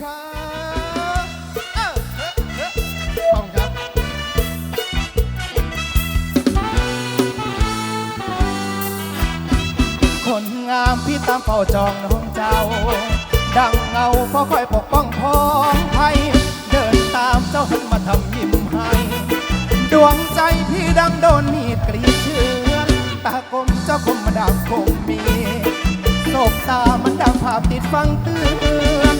ครับขอบคุณครับ คนงามพี่ตามเฝ้าจองน้องเจ้า ดังเงาเฝ้าคอยปกป้องพ้องไทยเดินตามเจ้าหันมาทำยิ้มให้ดวงใจพี่ดังโดนมีดกรีดเชือนตากลมเจ้าคมมาดามคงมีศบตามันดังภาพติดฟังเตือน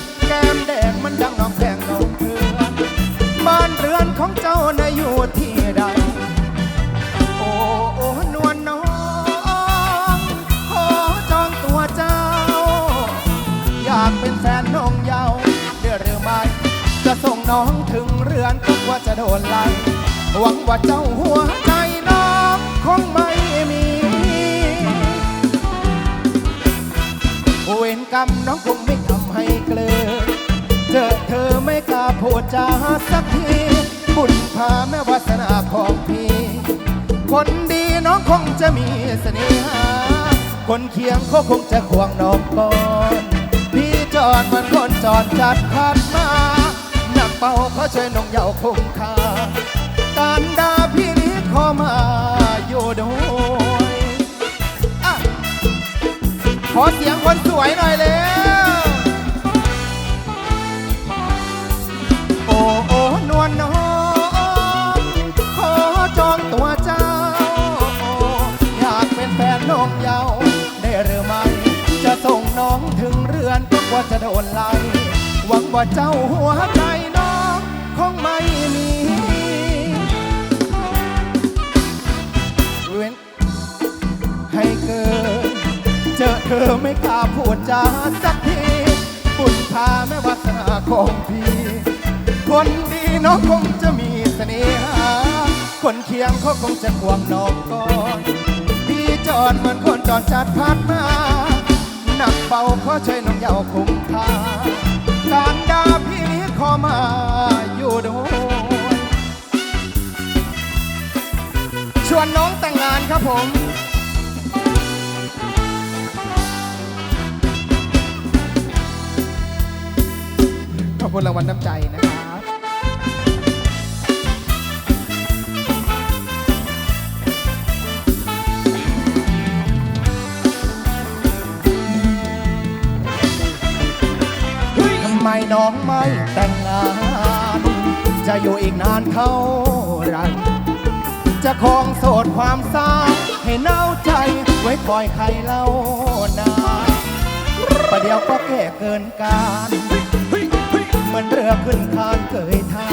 อนว่าจะโดนไล่หวังว่าเจ้าหัวใจน้องคงไม่มี เวรกรรมน้องคงไม่ทำให้เกลือเจอเธอไม่กล้าพูดจาสักทีบุญพาแม่วาสนาของพี่ คนดีน้องคงจะมีเสน่หา คนเคียงเขาคงจะควงน้องก่อน พี่จอดมันคนจอดจัดพัดมา เป่าเขาช่วยน้องเยาวคงคาการดาพี่นี้ขอมาอยู่ด้วยอะขอเสียงคนสวยหน่อยเร็วโอ้โอ้นวลน้องขอจองตัวเจ้า อยากเป็นแฟนน้องเยาวได้หรือไม่จะส่งน้องถึงเรือนก็ว่าจะโดนไล่หวังว่าเจ้าหัวใจ เธอไม่กล้าพูดจาสักที บุญพาแม่วาสนาของพี่ คนดีน้องคงจะมีเสน่หา คนเคียงเขาคงจะควงน้องก่อนพี่จอดเหมือนคนจอดจัดพัดมาหนักเบาขอช่วยน้องเยาวคุ้มค่าการดาพี่นี้ขอมาอยู่ด้วยชวนน้องแต่งงานครับผม ขอบคุณรางวัลน้ำใจนะครับทำไมน้องไม่แต่งงาน จะอยู่อีกนานเท่าไหรจะคงโสดความเศร้าให้เน่าใจไว้คอยใครเล่านานประเดี๋ยวก็แก่เกินการ มือนเรือขึ้นคานเกยท่า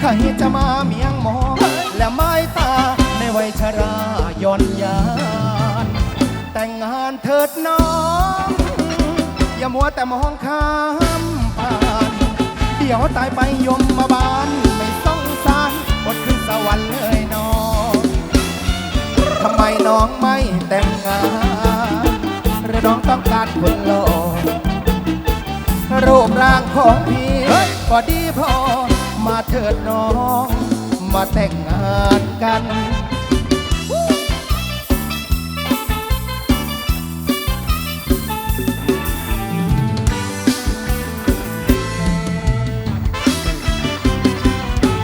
ใครจะมาเมียงมอง และไม้ตาในวัยชราย่อนยาน แต่งงานเถิดน้อง อย่ามัวแต่มองข้ามผ่านเดี๋ยวตายไปยมมาบานไม่ต้องสารอดขึ้นสวรรค์เลยน้องทำไมน้องไม่แต่งงานหรือน้องต้องการคนหล่อ รูปร่างของพี่ก็ดีพอ มาเถิดน้อง มาแต่งงานกัน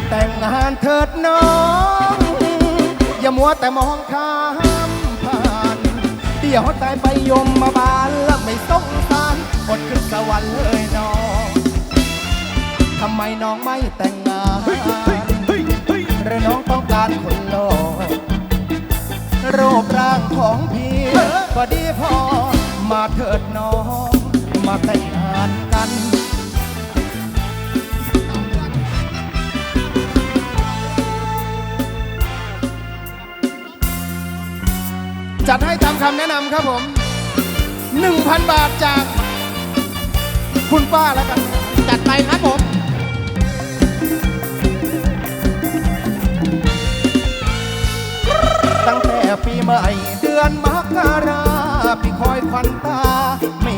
แต่งงานเถิดน้อง อย่ามัวแต่มองข้ามผ่าน เดี๋ยวตายไปยมมาบานแล้วไม่สงส ขึ้นสวรรค์เลยน้องทำไมน้องไม่แต่งงานหรือน้องต้องการคนหล่อรูปร่างของพี่ก็ดีพอ มาเถิดน้อง มาแต่งงานกันจัดให้ตามคำแนะนำครับผม 1,000 บาทจาก คุณป้าแล้วกัน จัดไปครับผม ตั้งแต่ปีใหม่เดือนมกราพี่คอยควันตาไม่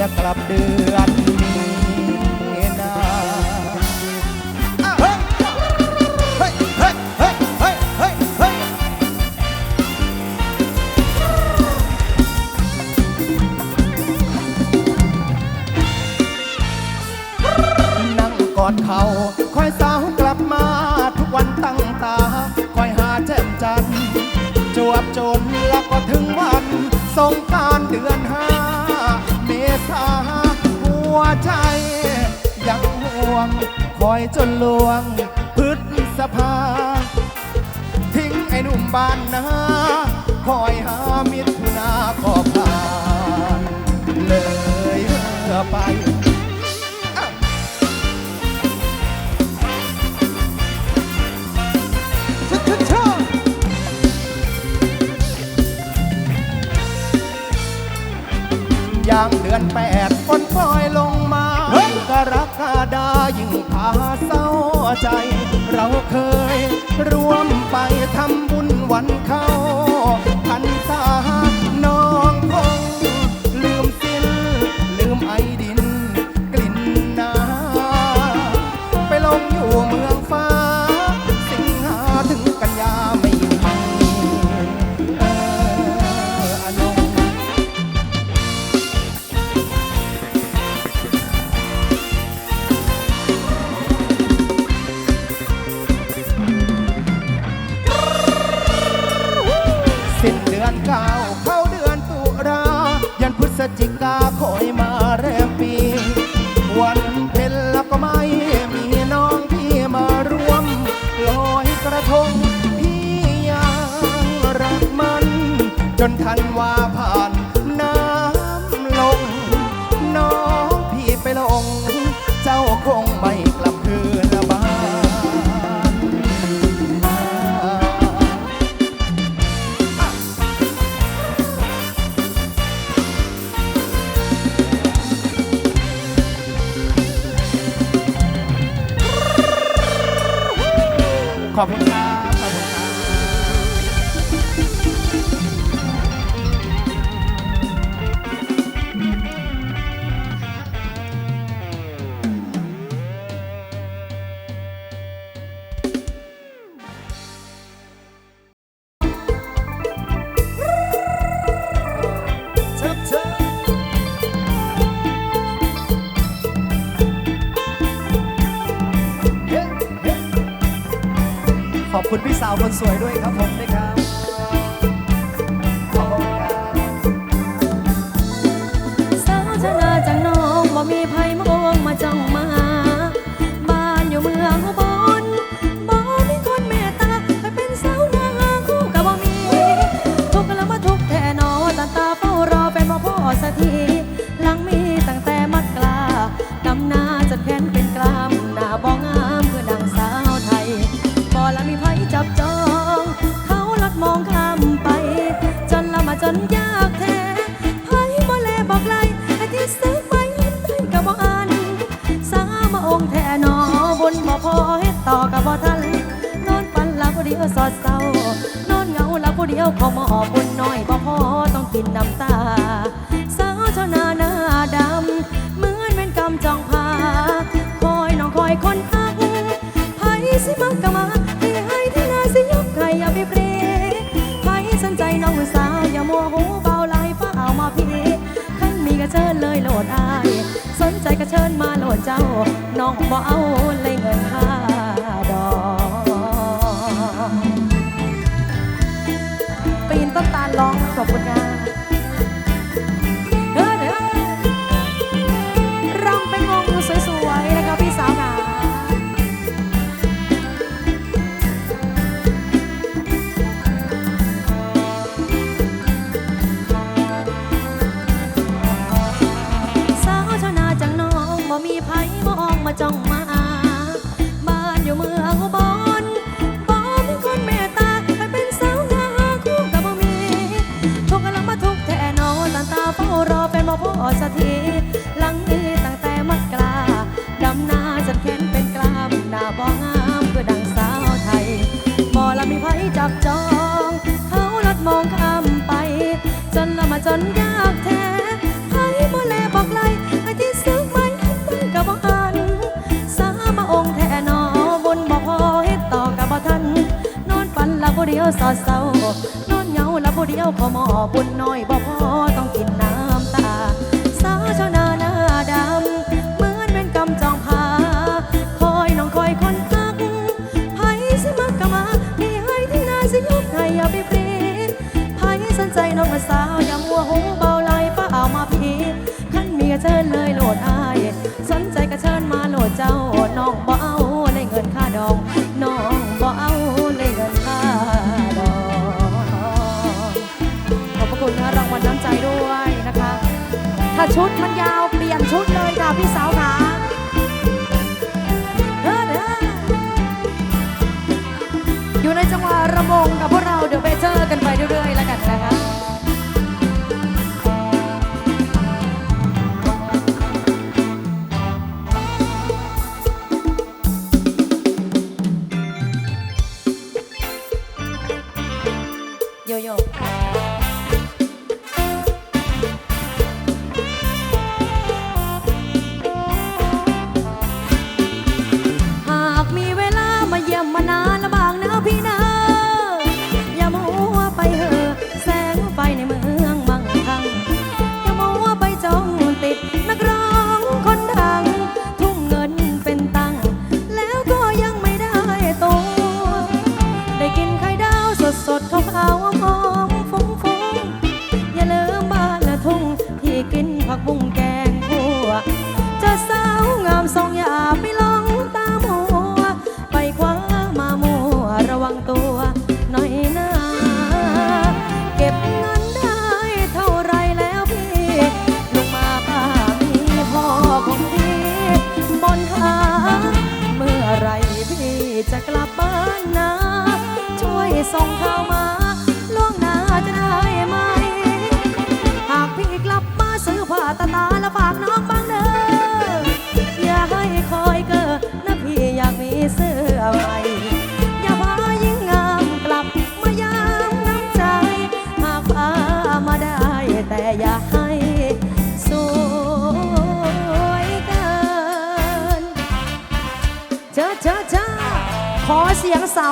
จะกลับเดือน อยจนลวงพืชสภา ทิ้งไอ้หนุ่มบ้านนาคอยหามิตรนาขอผ่านเลยเธอไปยามเดือนแปดฝนฝอย รวมไปทำบุญวันเขา จนทันว่าผ่านน้ำลง น้องพี่ไปลง เจ้าคงไม่กลับคืนละบ้านขอบคุณครับ อยบ่พอต้องกินน้ำตา สาวชาวนาหน้าดำ เหมือนเป็นกำจองพา คอยน้องคอยคนหักไผสิมากะมาที่ให้ที่นาสิยกใครอย่าไปเปรไผสนใจน้องสาวอย่ามัวหูเบาไหลฟ้าเอามาพี่ขันมีกระเชิญเลยโหลดอาย สนใจกระเชิญมาโหลดเจ้า น้องบ่เอาเลยเงินค่า ผู้เดียวสอดเศร้านอนเหงาละผู้เดียวขอหมอบุญน้อยบ่พอต้องกินน้ำตา สาชาวนาหน้าดำเหมือนเป็นกำจองพา คอยน้องคอยคนทักไผสิมักะมาพี่ให้ที่นาสิยกให้อย่าไปเปลี่ยนไผสนใจน้องสาวอย่ามัวหงเบาไหลป้าเอามาพีขันเมียเชิญเลยโหลดอา อยู่ในจังหวะระมงกับพวกเราเดี๋ยวไปเจอกันไปเรื่อย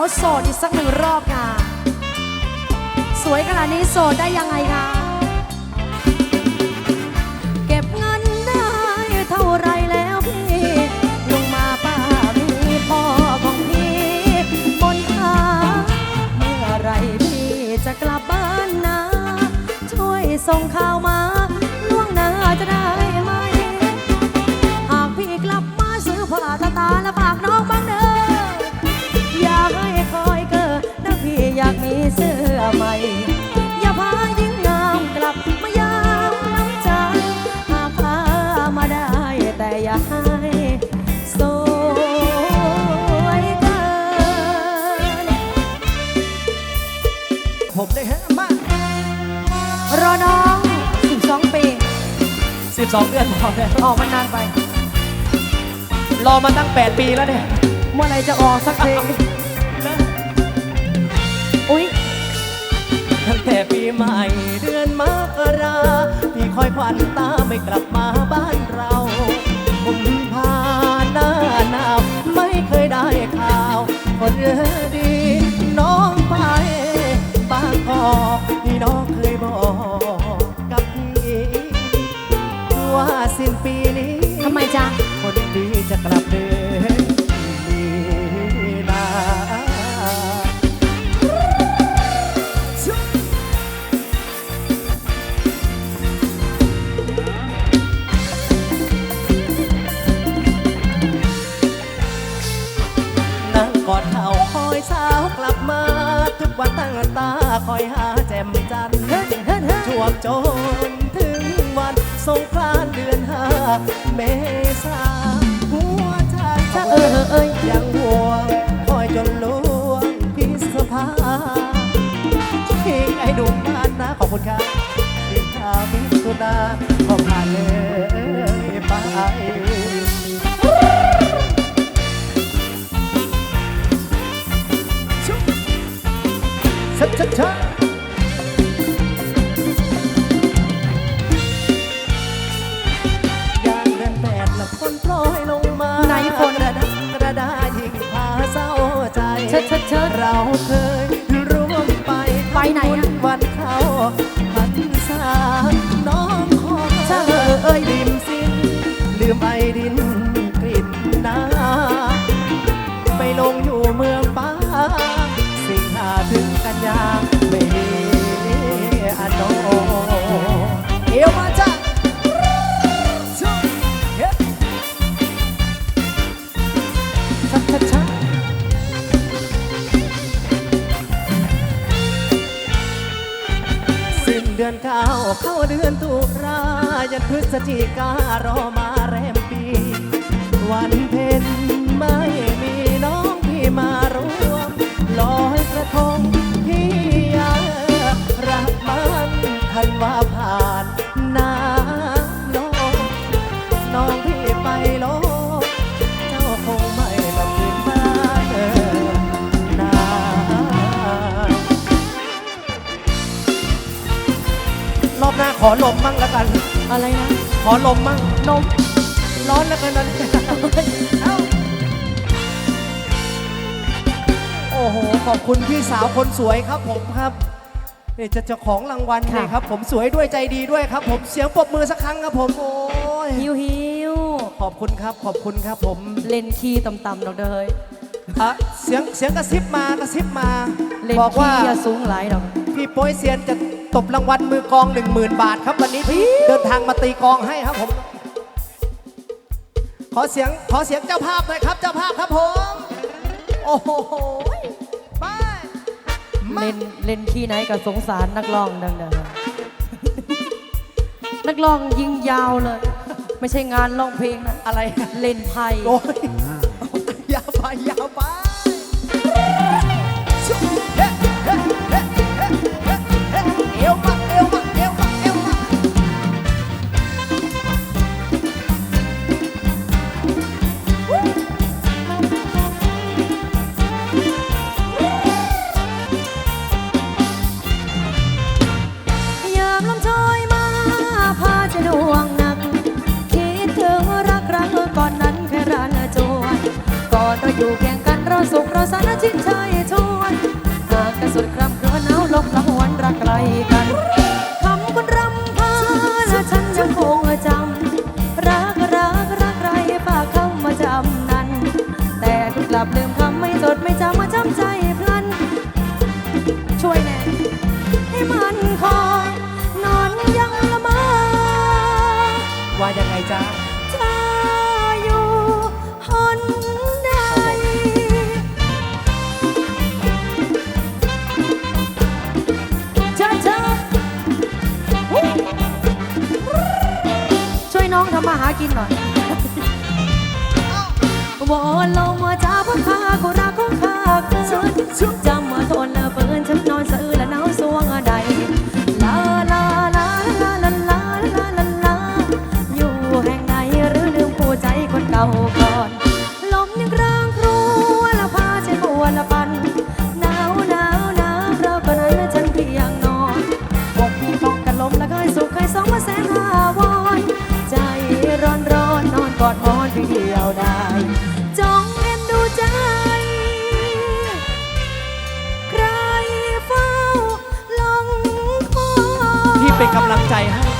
าโสดอีกสักหนึ่งรอบค่ะ สวยขนาดนี้โสดได้ยังไงคะเก็บเงินได้เท่าไรแล้วพี่ลงมาป้ามีพ่อของพี่บนทางเมื่อไรพี่จะกลับบ้านนะ ช่วยส่งข่าวมา 12เดือนพอแล้วออกมานานไป รอมาตั้ง 8 ปีแล้วเนี่ยเมื่อไหรจะออกสักเพลงอุ๊ยตั้งแต่ปีใหม่เดือนมกราพี่คอยควันตาไม่กลับมาบ้านเราผมพาหน้าหนาวไม่เคยได้ข่าวคนเรือดี ทำ เมษาหัวใจเออเออเอ้ยยังห่วงคอยจนล่วงพิสภาทิ้งไอ้หนุ่มบ้านนะขอบคุณครับทิ้งทามิสุนาขอผ่านเลยไปชัดชัดชัด เชิดเชิดเราเคยร่วมไปไปไหนอะ วันเขาพันสาน้องขอเธอเอ้ยลืมสิ้นลืมไอดิน เก้าเข้าเดือนตุลายันพฤศจิการอมาแรมปี วันเพ็ญไม่มีน้องพี่มารวมลอยกระทงพี่ยารักมันทันว่าผ่าน อบหน้าขอลมมั่งแล้วกัน อะไรนะ ขอลมมั่ง นม ร้อนแล้วกันนะเอ้าโอ้โห ขอบคุณพี่สาวคนสวยครับผมครับนี่จะเจ้าของรางวัลนี่ครับ ผมสวยด้วยใจดีด้วยครับ ผมเสียงปรบมือสักครั้งครับผมโอ้ยหิวหิวขอบคุณครับ ขอบคุณครับผมเล่นคีย์ต่ำๆดอกเดยอะเสียงเสียงกระซิบมากระซิบมา เล่นบอกคีว่าย์อย่าสูงหลายดอกพี่โป้ยเซียนจะ ตบรางวัลมือกลอง 10,000 บาทครับวันนี้เดินทางมาตีกลองให้ครับผม ขอเสียงขอเสียงเจ้าภาพหน่อยครับ เจ้าภาพครับผม โอ้โหไปมาเล่นเล่นคีย์ไหนก็สงสารนักร้องดังเดนักร้องยิงยาวเลย ไม่ใช่งานร้องเพลงนะอะไรเล่นไพ่โอ้ยยาวไปยาวไป สุขเราสารชิดชายชวนหากแต่สุดครำครวญหนาวลมละหวนรักไกลกันคำคนรำพาและฉันยังคงจำรักรักรักใครฝากคำมาจำนั้น แต่ก็กลับลืมคำไม่จดไม่จำมาจำใจพลัน ช่วยแน่ให้มันคอยนอนยังละมอว่ายังไงจ๊ะ กินหน่อยวอนลงมาจ้าบนากูรักของข้าเกินจำมาทนละเปินฉันนอนสะอื้นและหนาวสวงใดลาลาลาลาลาลาลาลาอยู่แห่งไหนหรือลืมผู้ใจคนเก่า กำลังใจให้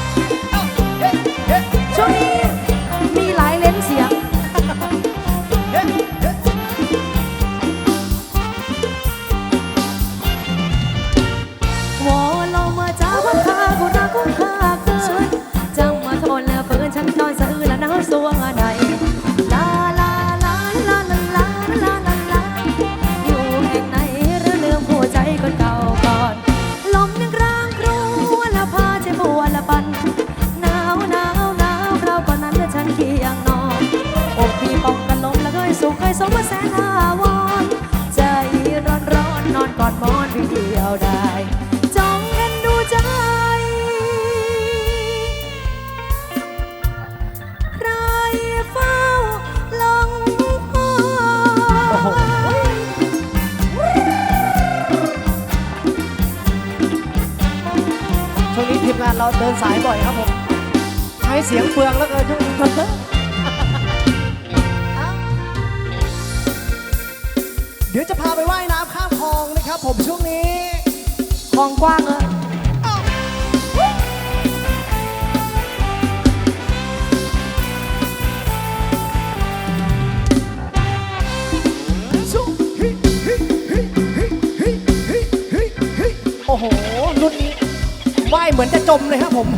สุขเคยสมมาแสนหาวอนใจร้อนร้อนนอนกอดหมอนเพียงเดียวได้จองเอ็นดูใจ ใครเฝ้าลงคอโอ้โหช่วงนี้ทีมงานเราเดินสายบ่อยครับผม ใช้เสียงเปลืองแล้วเกินช่วงนี้ับผมช่วงนี้คลองกว้างเลยโอ้โห รุ่นนี้ว่ายเหมือนจะจมเลยครับผม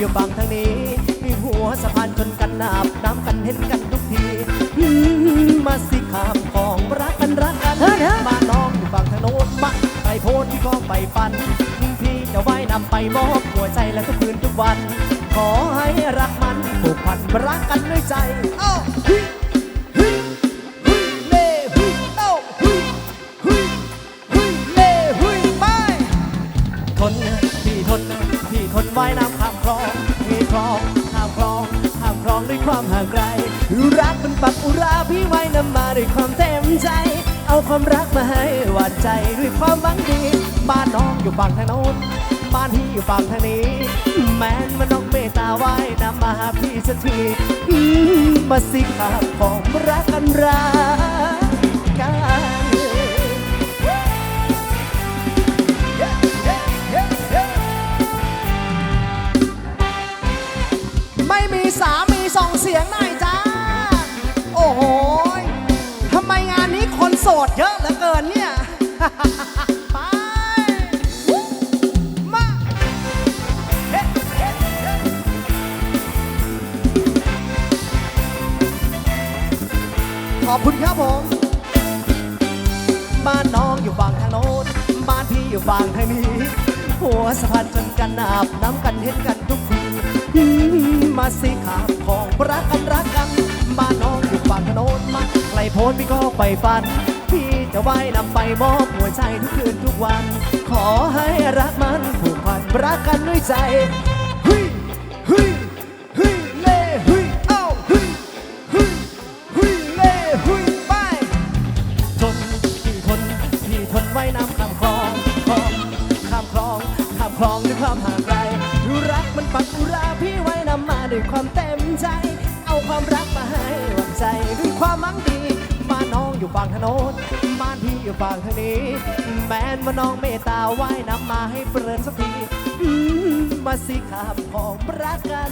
อยู่บางทางนี้ มีหัวสะพานชนกันนาบน้ำกันเห็นกันทุกทีมาสิขามของรักกันรักกันมาน้องอยู่บางทางโน้นบ้าไปโพนที่ก็ไปปันพี่จะว่ายนำไปมอบหัวใจและทุกคืนทุกวัน ขอให้รักมันผูกพันรักกันด้วยใจ ความรักมาให้หวานใจด้วยความหวังดี บ้านน้องอยู่ฝั่งทางโน้นบ้านพี่อยู่ฝั่งทางนี้ แม่นมันน้องเมตตาว่ายน้ำมาหาพี่สักทีมาสิขาบของรักกันรัก นี้คนโสดเยอะเหลือเกินเนี่ย ไป มาเฮ้เฮ้เฮ้ขอบคุณครับผม บ้านน้องอยู่ฝั่งทางโน้นบ้านพี่อยู่ฝั่งทางนี้ หัวสะพานจนกันอาบน้ำกันเห็นกันทุกทีอืมมาสิขาของรักกันรักกัน บ้านน้องอยู่ฝั่งทางโน้นมาไกลโพ้นพี่ก็ไปฝัน จะไหวนำไปมอบหัวใจทุกคืนทุกวัน ขอให้รักมันผูกพันรักกันด้วยใจ น้องเมตตาไว้นำมาให้เปิดสักทีมาสิขาบของรักกัน